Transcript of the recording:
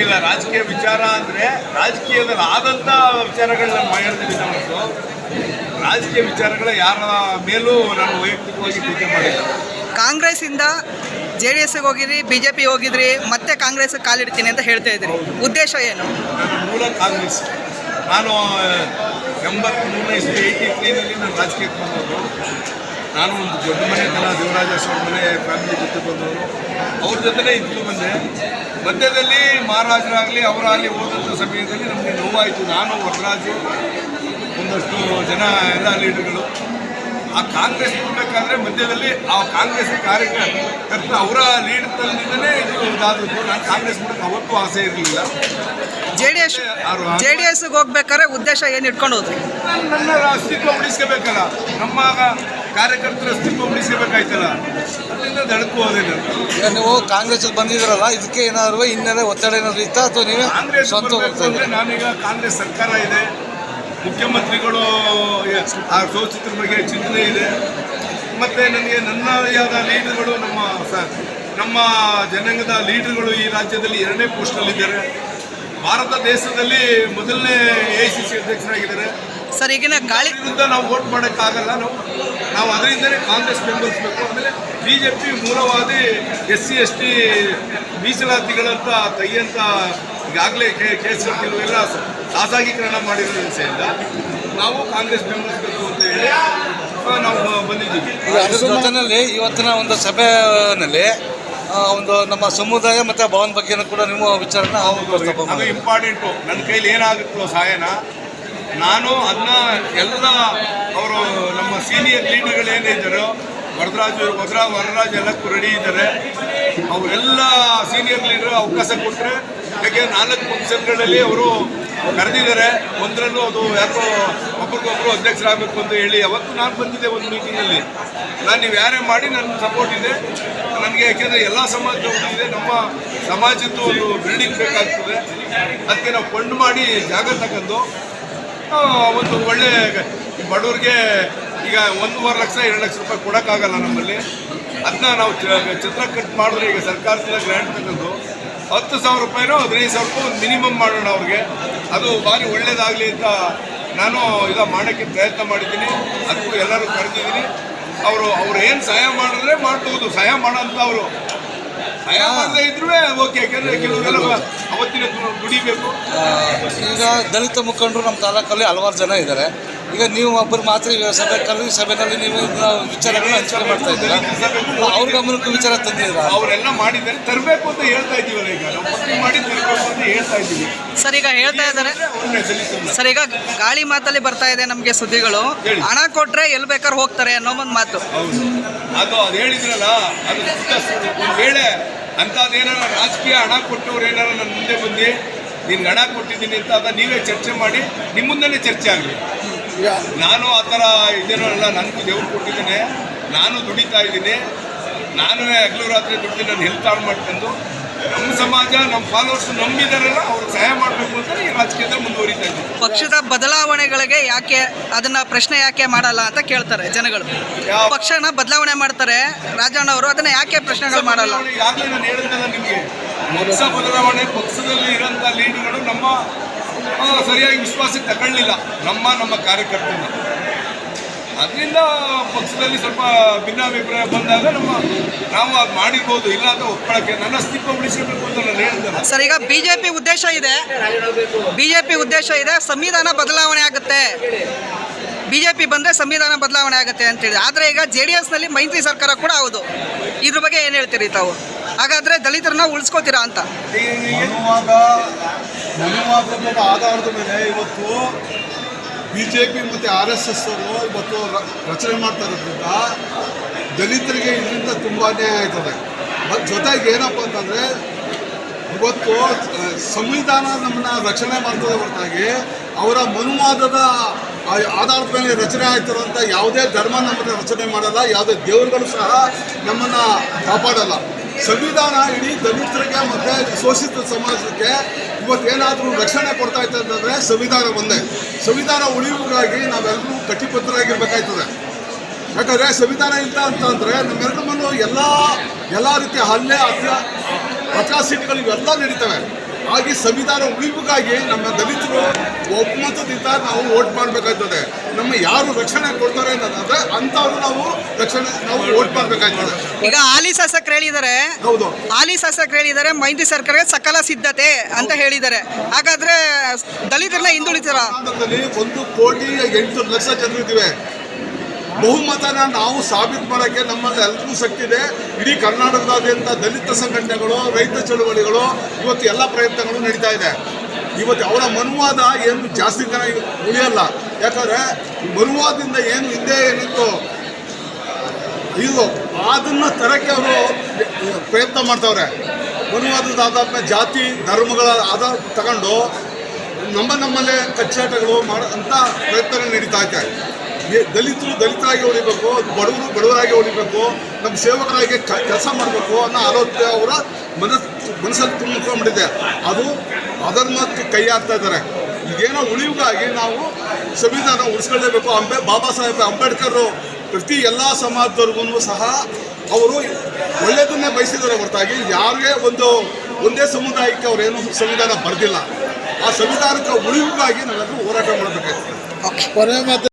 ಇಲ್ಲ ರಾಜಕೀಯ ವಿಚಾರ ಅಂದ್ರೆ ರಾಜಕೀಯದಲ್ಲಿ ಆದಂತ ವಿಚಾರಗಳನ್ನ ಹೇಳ್ತಿದ್ದೆ ಹೊರತು ರಾಜಕೀಯ ವಿಚಾರಗಳ ಯಾರ ಮೇಲೂ ನಾನು ವೈಯಕ್ತಿಕವಾಗಿ ಟೀಕೆ ಮಾಡಿಲ್ಲ. ಕಾಂಗ್ರೆಸ್ ಇಂದ ಜೆ ಡಿ ಎಸ್ಗೆ ಹೋಗಿದ್ರಿ ಬಿಜೆಪಿ ಹೋಗಿದ್ರಿ ಮತ್ತೆ ಕಾಂಗ್ರೆಸ್ ಕಾಲಿಡ್ತೀನಿ ಅಂತ ಹೇಳ್ತಾ ಇದ್ರಿ ಉದ್ದೇಶ ಏನು? ನನ್ನ ಮೂಲ ಕಾಂಗ್ರೆಸ್. ನಾನು ಎಂಬತ್ಮೂರನೇ ಇಸ್ವಿ ಏಯ್ಟಿ ತ್ರೀನಲ್ಲಿ ನಾನು ರಾಜಕೀಯಕ್ಕೆ ಬಂದವರು ನಾನು ಒಂದು ದೊಡ್ಡ ಮನೆತನ ಕಲ ದೇವರಾಜೇಶ್ವರ ಮನೆ ಫ್ಯಾಮಿಲಿ ಜೊತೆ ಬಂದವರು. ಅವ್ರ ಜೊತೆನೇ ಇದ್ದು ಬಂದೆ ಮಧ್ಯದಲ್ಲಿ ಮಹಾರಾಜರಾಗಲಿ ಅವರಾಗಲಿ ಹೋದಂಥ ಸಮಯದಲ್ಲಿ ನಮಗೆ ನೋವಾಯಿತು. ನಾನು ವರರಾಜು ಒಂದಷ್ಟು ಜನ ಎಲ್ಲ ಲೀಡರ್ಗಳು. ಆ ಕಾಂಗ್ರೆಸ್ ಬಿಡಬೇಕಾದ್ರೆ ಮಧ್ಯದಲ್ಲಿ ಆ ಕಾಂಗ್ರೆಸ್ ಕಾರ್ಯಕರ್ತ ಅವರ ಲೀಡ್ ತಂದಿದ್ದನೇ ಇದು ಇದಾದದ್ದು. ನಾನು ಕಾಂಗ್ರೆಸ್ ಬಿಡಕ್ಕೆ ಅವತ್ತು ಆಸೆ ಇರಲಿಲ್ಲ. J D S J D ಎಸ್ಗೆ ಹೋಗ್ಬೇಕಾದ್ರೆ ಉದ್ದೇಶ ಏನು ಇಟ್ಕೊಂಡು ಹೋದ್ರಿ? ನನ್ನ ಅಸ್ತಿತ್ವ ಉಳಿಸ್ಕೋಬೇಕಲ್ಲ. ನಮ್ಮ ಕಾರ್ಯಕರ್ತರ ಅಸ್ತಿತ್ವ ಉಳಿಸಬೇಕಾಯ್ತಲ್ಲ? ಅದರಿಂದ ದಡಕ್ಕೂ ಹೋದೆ ಈಗ ನೀವು ಕಾಂಗ್ರೆಸ್ ಬಂದಿದ್ರಲ್ಲ ಇದಕ್ಕೆ ಏನಾದ್ರು ಹಿನ್ನೆಲೆ ಒತ್ತಡ ಏನಾದ್ರು ಇತ್ತಾ ಅಥವಾ ನೀವೇ ಕಾಂಗ್ರೆಸ್ ಸ್ವಂತ ಬರ್ಬೇಕು ಹೋಗ್ತಾ ಅಂದ್ರೆ ಇದ್ದೀರಾ ನಾನೀಗ ಕಾಂಗ್ರೆಸ್ ಸರ್ಕಾರ ಇದೆ. ಮುಖ್ಯಮಂತ್ರಿಗಳು ಆ ಸೋಚಿತ್ರ ಬಗ್ಗೆ ಚಿಂತನೆ ಇದೆ. ಮತ್ತೆ ನನಗೆ ನನ್ನಯಾದ ಲೀಡರ್ಗಳು ನಮ್ಮ ಸ- ನಮ್ಮ ಜನಾಂಗದ ಲೀಡರ್ಗಳು ಈ ರಾಜ್ಯದಲ್ಲಿ ಎರಡನೇ ಪೋಸ್ಟಲ್ಲಿದ್ದಾರೆ ಭಾರತ ದೇಶದಲ್ಲಿ ಮೊದಲನೇ ಎ ಸಿ ಸಿ ಅಧ್ಯಕ್ಷರಾಗಿದ್ದಾರೆ. ಸರ್ ಈಗಿನ ಗಾಳಿ ವಿರುದ್ಧ ನಾವು ವೋಟ್ ಮಾಡೋಕ್ಕಾಗಲ್ಲ ನಾವು ನಾವು ಅದರಿಂದಲೇ ಕಾಂಗ್ರೆಸ್ ಬೆಂಬಲಿಸಬೇಕು. ಆಮೇಲೆ ಬಿ ಜೆ ಪಿ ಮೂಲವಾದಿ ಎಸ್ ಸಿ ಎಸ್ ಟಿ ಮೀಸಲಾತಿಗಳಂತ ತೆಗೆಯಂತ ಈಗಾಗಲೇ ಕೇಸ್ಗಳು ಕೆಲವೆಲ್ಲ ಖಾಸಗೀಕರಣ ಮಾಡಿರೋ ಹಿಂಸೆಯಿಂದ ನಾವು ಕಾಂಗ್ರೆಸ್ ಬೆಂಬಲಿಸಬೇಕು ಅಂತ ಹೇಳಿ ನಾವು ಬಂದಿದ್ದೀವಿ. ಇವತ್ತಿನ ಒಂದು ಸಭೆಯಲ್ಲಿ ಒಂದು ನಮ್ಮ ಸಮುದಾಯ ಮತ್ತು ಭವನ್ ಬಗ್ಗೆ ಕೂಡ ನಿಮ್ಮ ವಿಚಾರನ ಇಂಪಾರ್ಟೆಂಟು ನನ್ನ ಕೈಲಿ ಏನಾಗುತ್ತೋ ಸಹಾಯನ ನಾನು ಅದನ್ನ ಎಲ್ಲ ಅವರು ನಮ್ಮ ಸೀನಿಯರ್ ಲೀಡರ್ಗಳು ಏನಿದ್ದಾರೋ ವರದರಾಜು ವರದರ ವರರಾಜ್ ಎಲ್ಲಕ್ಕೂ ರೆಡಿ ಇದ್ದಾರೆ. ಅವರೆಲ್ಲ ಸೀನಿಯರ್ ಲೀಡರ್ ಅವಕಾಶ ಕೊಟ್ಟರೆ ಯಾಕೆ ನಾಲ್ಕು ಫಂಕ್ಷನ್ಗಳಲ್ಲಿ ಅವರು ಕರೆದಿದ್ದಾರೆ. ಒಂದರಲ್ಲೂ ಅದು ಯಾಕೋ ಒಬ್ರಿಗೊಬ್ರು ಅಧ್ಯಕ್ಷರಾಗಬೇಕು ಅಂತ ಹೇಳಿ ಅವತ್ತು ನಾನು ಬಂದಿದ್ದೆ ಒಂದು ಮೀಟಿಂಗಲ್ಲಿ ನಾನು ನೀವು ಯಾರೇ ಮಾಡಿ ನನ್ನ ಸಪೋರ್ಟ್ ಇದೆ. ನನಗೆ ಯಾಕೆಂದರೆ ಎಲ್ಲ ಸಮಾಜದ ಇದೆ ನಮ್ಮ ಸಮಾಜದ್ದು ಒಂದು ಬಿಲ್ಡಿಂಗ್ ಬೇಕಾಗ್ತದೆ. ಅದಕ್ಕೆ ನಾವು ಫಂಡ್ ಮಾಡಿ ಜಾಗ ತಗೊಂಡು ಒಂದು ಒಳ್ಳೆ ಬಡವ್ರಿಗೆ ಈಗ ಒಂದೂವರೆ ಲಕ್ಷ, ಎರಡು ಲಕ್ಷ ರೂಪಾಯಿ ಕೊಡೋಕ್ಕಾಗಲ್ಲ ನಮ್ಮಲ್ಲಿ. ಅದನ್ನ ನಾವು ಚಿತ್ರ ಕಟ್ ಮಾಡಿದ್ರೆ ಈಗ ಸರ್ಕಾರದಿಂದ ಗ್ರ್ಯಾಂಟ್ ತಗೊಂಡು ಹತ್ತು ಸಾವಿರ ರೂಪಾಯಿನೋ, ಹದಿನೈದು ಸಾವಿರ ರೂಪಾಯಿ ಒಂದು ಮಿನಿಮಮ್ ಮಾಡೋಣ ಅವ್ರಿಗೆ. ಅದು ಭಾರಿ ಒಳ್ಳೇದಾಗಲಿ ಅಂತ ನಾನು ಇದು ಮಾಡೋಕ್ಕೆ ಪ್ರಯತ್ನ ಮಾಡಿದ್ದೀನಿ. ಅದಕ್ಕೂ ಎಲ್ಲರೂ ಕರೆದಿದ್ದೀನಿ. ಅವರು, ಅವ್ರು ಏನು ಸಹಾಯ ಮಾಡಿದ್ರೆ ಮಾಡ್ಬೋದು. ಸಹಾಯ ಮಾಡೋಂಥ ಅವರು ಸಹಾಯ ಮಾಡದೇ ಇದ್ರೂ ಓಕೆ ಯಾಕೆಂದರೆ ಕೆಲವರೆಲ್ಲ ಅವತ್ತಿನ ದುಡಿಬೇಕು. ಈಗ ದಲಿತ ಮುಖಂಡರು ನಮ್ಮ ತಾಲೂಕಲ್ಲಿ ಹಲವಾರು ಜನ ಇದ್ದಾರೆ. ಈಗ ನೀವು ಒಬ್ಬರು ಮಾತ್ರ ಈಗ ಸಭೆ ಕರೆದು ಸಭೆಯಲ್ಲಿ ನೀವು ವಿಚಾರಗಳನ್ನ ಹಂಚಿಕೆ ಮಾಡ್ತಾ ಇದ್ದೀರಾ? ಅವ್ರ ಗಮನಕ್ಕೂ ವಿಚಾರ ತಂದಿದ್ದೀರಾ? ಅವರೆಲ್ಲ ಮಾಡಿದ್ದಾರೆ. ತರಬೇಕು ಅಂತ ಹೇಳ್ತಾ ಇದ್ದೀವಲ್ಲ ಈಗ. ನಾವು ಮಾಡಿ ತರಬೇಕು ಅಂತ ಹೇಳ್ತಾ ಇದ್ದೀವಿ. ಸರ್ ಈಗ ಹೇಳ್ತಾ ಇದ್ದಾರೆ. ಸರ್ ಈಗ ಗಾಳಿ ಮಾತಲ್ಲಿ ಬರ್ತಾ ಇದೆ ನಮಗೆ ಸುದ್ದಿಗಳು. ಹೇಳಿ. ಹಣ ಕೊಟ್ರೆ ಎಲ್ಲಿ ಬೇಕಾದ್ರೆ ಹೋಗ್ತಾರೆ ಅನ್ನೋ ಒಂದು ಮಾತು. ಹೌದು. ಅದು ಅದು ಹೇಳಿದ್ರಲ್ಲ ಅದು ವೇಳೆ ಅಂಥದ್ದೇನಾರ ರಾಜಕೀಯ ಹಣ ಕೊಟ್ಟವ್ರು ಏನಾರ ನನ್ನ ಮುಂದೆ ಬಂದು ನಿನ್ಗೆ ಹಣ ಕೊಟ್ಟಿದ್ದೀನಿ ಅಂತ ಅದ ನೀವೇ ಚರ್ಚೆ ಮಾಡಿ ನಿಮ್ಮ ಮುಂದೆ ಚರ್ಚೆ ಆಗಲಿ. ನಾನು ಆ ಥರ ಇದೇನೋ ಅಲ್ಲ ನನಗೂ ದೇವ್ರು ಕೊಟ್ಟಿದ್ದೇನೆ. ನಾನು ದುಡಿತಾ ಇದ್ದೀನಿ. ನಾನು ಹಗಲು ರಾತ್ರಿ ದುಡ್ಡು ನಾನು ಹೆಲ್ತ್ ಹಾಳು ಮಾಡ್ಕೊಂಡು ನಮ್ಮ ಸಮಾಜ ನಮ್ಮ ಫಾಲೋವರ್ಸ್ ನಂಬಿದಾರಲ್ಲ ಅವ್ರಿಗೆ ಸಹಾಯ ಮಾಡಬೇಕು ಅಂತ ಈ ರಾಜಕೀಯದಲ್ಲಿ ಮುಂದುವರಿತಾ ಇದ್ದೀನಿ. ಪಕ್ಷದ ಬದಲಾವಣೆಗಳಿಗೆ ಯಾಕೆ ಅದನ್ನ ಪ್ರಶ್ನೆ ಯಾಕೆ ಮಾಡಲ್ಲ ಅಂತ ಕೇಳ್ತಾರೆ ಜನಗಳು. ಯಾವ- ಪಕ್ಷನ ಬದಲಾವಣೆ ಮಾಡ್ತಾರೆ ರಾಜಣ್ಣ ಅವರು ಅದನ್ನ ಯಾಕೆ ಪ್ರಶ್ನೆಗಳು ಮಾಡಲ್ಲ? ಈಗಾಗಲೇ ನಾನು ಹೇಳಿದ್ದಲ್ಲ ನಿಮಗೆ? ಪಕ್ಷ ಬದಲಾವಣೆ ಪಕ್ಷದಲ್ಲಿ ಇರೋಂಥ ಲೀಡ್ಗಳು ನಮ್ಮ ಸರಿಯಾಗಿ ವಿಶ್ವಾಸಕ್ಕೆ ತಗೊಳ್ಳಿಲ್ಲ. ನಮ್ಮ ನಮ್ಮ ಕಾರ್ಯಕರ್ತರು. ಅದರಿಂದ ಪಕ್ಷದಲ್ಲಿ ಸ್ವಲ್ಪ ಭಿನ್ನಾಭಿಪ್ರಾಯ ಬಂದಾಗ ನಮ್ಮ ನಾವು ಅದು ಮಾಡಿರ್ಬೋದು ಇಲ್ಲ ಅಂತ ಒಪ್ಕೊಳ್ಳೋಕ್ಕೆ ನನ್ನ ಅಸ್ತಿತ್ವ ಉಳಿಸಬೇಕು ಅಂತ ನಾನು ಹೇಳಿದ್ದೆ ಸರ್ ಈಗ ಬಿಜೆಪಿ ಉದ್ದೇಶ ಇದೆ. ಬಿಜೆಪಿ ಉದ್ದೇಶ ಇದೆ ಸಂವಿಧಾನ ಬದಲಾವಣೆ ಆಗುತ್ತೆ. ಬಿಜೆಪಿ ಬಂದರೆ ಸಂವಿಧಾನ ಬದಲಾವಣೆ ಆಗುತ್ತೆ ಅಂತೇಳಿ ಆದರೆ ಈಗ ಜೆ ಡಿ ಎಸ್ನಲ್ಲಿ ಮೈತ್ರಿ ಸರ್ಕಾರ ಕೂಡ ಹೌದು. ಇದ್ರ ಬಗ್ಗೆ ಏನು ಹೇಳ್ತೀರಿ ತಾವು? ಹಾಗಾದರೆ ದಲಿತರನ್ನ ಉಳಿಸ್ಕೋತೀರಾ ಅಂತ? ಮನುವಾದದ ಆಧಾರದ ಮೇಲೆ ಇವತ್ತು ಬಿ ಜೆ ಪಿ ಮತ್ತು ಆರ್ ಎಸ್ ಎಸ್ ಅವರು ಇವತ್ತು ರಚನೆ ಮಾಡ್ತಾ ಇರೋದ್ರಿಂದ ದಲಿತರಿಗೆ ಇದರಿಂದ ತುಂಬಾ ಅನ್ಯಾಯ ಆಯ್ತದೆ. ಮತ್ತು ಜೊತೆಗೆ ಏನಪ್ಪ ಅಂತಂದರೆ ಇವತ್ತು ಸಂವಿಧಾನ ನಮ್ಮನ್ನ ರಕ್ಷಣೆ ಮಾಡ್ತದೆ ಹೊರತಾಗಿ ಅವರ ಮನುವಾದದ ಆಧಾರದ ಮೇಲೆ ರಚನೆ ಆಗ್ತಿರೋಂಥ ಯಾವುದೇ ಧರ್ಮ ನಮ್ಮನ್ನು ರಚನೆ ಮಾಡಲ್ಲ, ಯಾವುದೇ ದೇವರುಗಳು ಸಹ ನಮ್ಮನ್ನು ಕಾಪಾಡಲ್ಲ. ಸಂವಿಧಾನ ಇಡೀ ದಲಿತರಿಗೆ ಮತ್ತು ಶೋಷಿತ ಸಮಾಜಕ್ಕೆ ಇವತ್ತೇನಾದರೂ ರಕ್ಷಣೆ ಕೊಡ್ತಾ ಇತ್ತು ಅಂತಂದರೆ ಸಂವಿಧಾನ ಒಂದೇ. ಸಂವಿಧಾನ ಉಳಿಯುವುದಾಗಿ ನಾವೆಲ್ಲರೂ ಕಟಿಬದ್ಧರಾಗಿರ್ಬೇಕಾಯ್ತದೆ. ಯಾಕಂದರೆ ಸಂವಿಧಾನ ಇಲ್ಲ ಅಂತಂದರೆ ನಮ್ಮೆಲ್ಲರನ್ನು ಎಲ್ಲ ಎಲ್ಲ ರೀತಿಯ ಹಲ್ಲೆ ಅತ್ಯ ಅಟ್ರಾಸಿಟಿಗಳು ಇವೆಲ್ಲ ನಡೀತವೆ. ಹಾಗೆ ಸಂವಿಧಾನ ಉಳಿಬೇಕಾಗಿ ನಮ್ಮ ದಲಿತರು ಒಮ್ಮತದಿಂದ ನಾವು ವೋಟ್ ಮಾಡಬೇಕಾಗ್ತದೆ. ನಮ್ಮ ಯಾರು ರಕ್ಷಣೆ ಕೊಡ್ತಾರೆ ಅನ್ನೋದಾದ್ರೆ ಅಂಥವ್ರು ನಾವು ರಕ್ಷಣೆ ನಾವು ವೋಟ್ ಮಾಡಬೇಕಾಗ್ತದೆ. ಈಗ ಹಾಲಿ ಶಾಸಕರು ಹೇಳಿದ್ದಾರೆ. ಹೌದು. ಹಾಲಿ ಶಾಸಕರು ಹೇಳಿದ್ದಾರೆ ಮೈತ್ರಿ ಸರ್ಕಾರಕ್ಕೆ ಸಕಲ ಸಿದ್ಧತೆ ಅಂತ ಹೇಳಿದ್ದಾರೆ. ಹಾಗಾದ್ರೆ ದಲಿತರನ್ನ ಹಿಂದುಳಿತಾರ? ಒಂದು ಕೋಟಿ ಎಂಟು ಲಕ್ಷ ಜನರಿದ್ದೀವಿ ಬಹುಮತನ ನಾವು ಸಾಬೀತು ಮಾಡೋಕ್ಕೆ ನಮ್ಮಲ್ಲಿ ಎಲ್ಲರೂ ಶಕ್ತಿ ಇದೆ. ಇಡೀ ಕರ್ನಾಟಕದಾದ್ಯಂತ ದಲಿತ ಸಂಘಟನೆಗಳು, ರೈತ ಚಳುವಳಿಗಳು ಇವತ್ತು ಎಲ್ಲ ಪ್ರಯತ್ನಗಳು ನಡೀತಾ ಇದೆ. ಇವತ್ತು ಅವರ ಮನುವಾದ ಏನು ಜಾಸ್ತಿ ಜನ ಉಳಿಯಲ್ಲ. ಯಾಕಂದರೆ ಮನುವಾದದಿಂದ ಏನು ಹಿಂದೆ ಏನಿತ್ತು ಇದು ಅದನ್ನು ತರಕ್ಕೆ ಅವರು ಪ್ರಯತ್ನ ಮಾಡ್ತಾವ್ರೆ. ಮನುವಾದದ ಆಧಾರ ಜಾತಿ, ಧರ್ಮಗಳ ಆಧಾರ ತಗೊಂಡು ನಮ್ಮ ನಮ್ಮಲ್ಲೇ ಕಚ್ಚಾಟಗಳು ಮಾಡೋ ಅಂತ ಪ್ರಯತ್ನ ನಡೀತಾ ಇದೆ. ದಲಿತರು ದಲಿತರಾಗಿ ಉಳಿಬೇಕು, ಬಡವರು ಬಡವರಾಗಿ ಉಳಿಬೇಕು, ನಮ್ಮ ಸೇವಕರಾಗಿ ಕೆಲಸ ಮಾಡಬೇಕು ಅನ್ನೋ ಆಲೋಚನೆ ಅವರ ಮನಸ್, ಮನಸ್ಸಲ್ಲಿ ತುಂಬಿಕೊಂಡಿದೆ ಅದು ಅದರ ಮತ್ತು ಕೈ ಹಾಕ್ತಾ ಇದ್ದಾರೆ. ಈಗೇನೋ ಉಳಿವಿಗಾಗಿ ನಾವು ಸಂವಿಧಾನ ಉಳಿಸ್ಕೊಳ್ಳೇಬೇಕು. ಅಂಬೆ, ಬಾಬಾ ಸಾಹೇಬ್ ಅಂಬೇಡ್ಕರ್ ಪ್ರತಿ ಎಲ್ಲ ಸಮಾಜದವ್ರಿಗೂ ಸಹ ಅವರು ಒಳ್ಳೆಯದನ್ನೇ ಬಯಸಿದ್ದಾರೆ ಹೊರತಾಗಿ ಯಾರಿಗೆ ಒಂದು, ಒಂದೇ ಸಮುದಾಯಕ್ಕೆ ಅವರೇನು ಸಂವಿಧಾನ ಬರೆದಿಲ್ಲ. ಆ ಸಂವಿಧಾನಕ್ಕೆ ಉಳಿವಿಗಾಗಿ ನಾವೆಲ್ಲರೂ ಹೋರಾಟ ಮಾಡಬೇಕಾಗ್ತದೆ.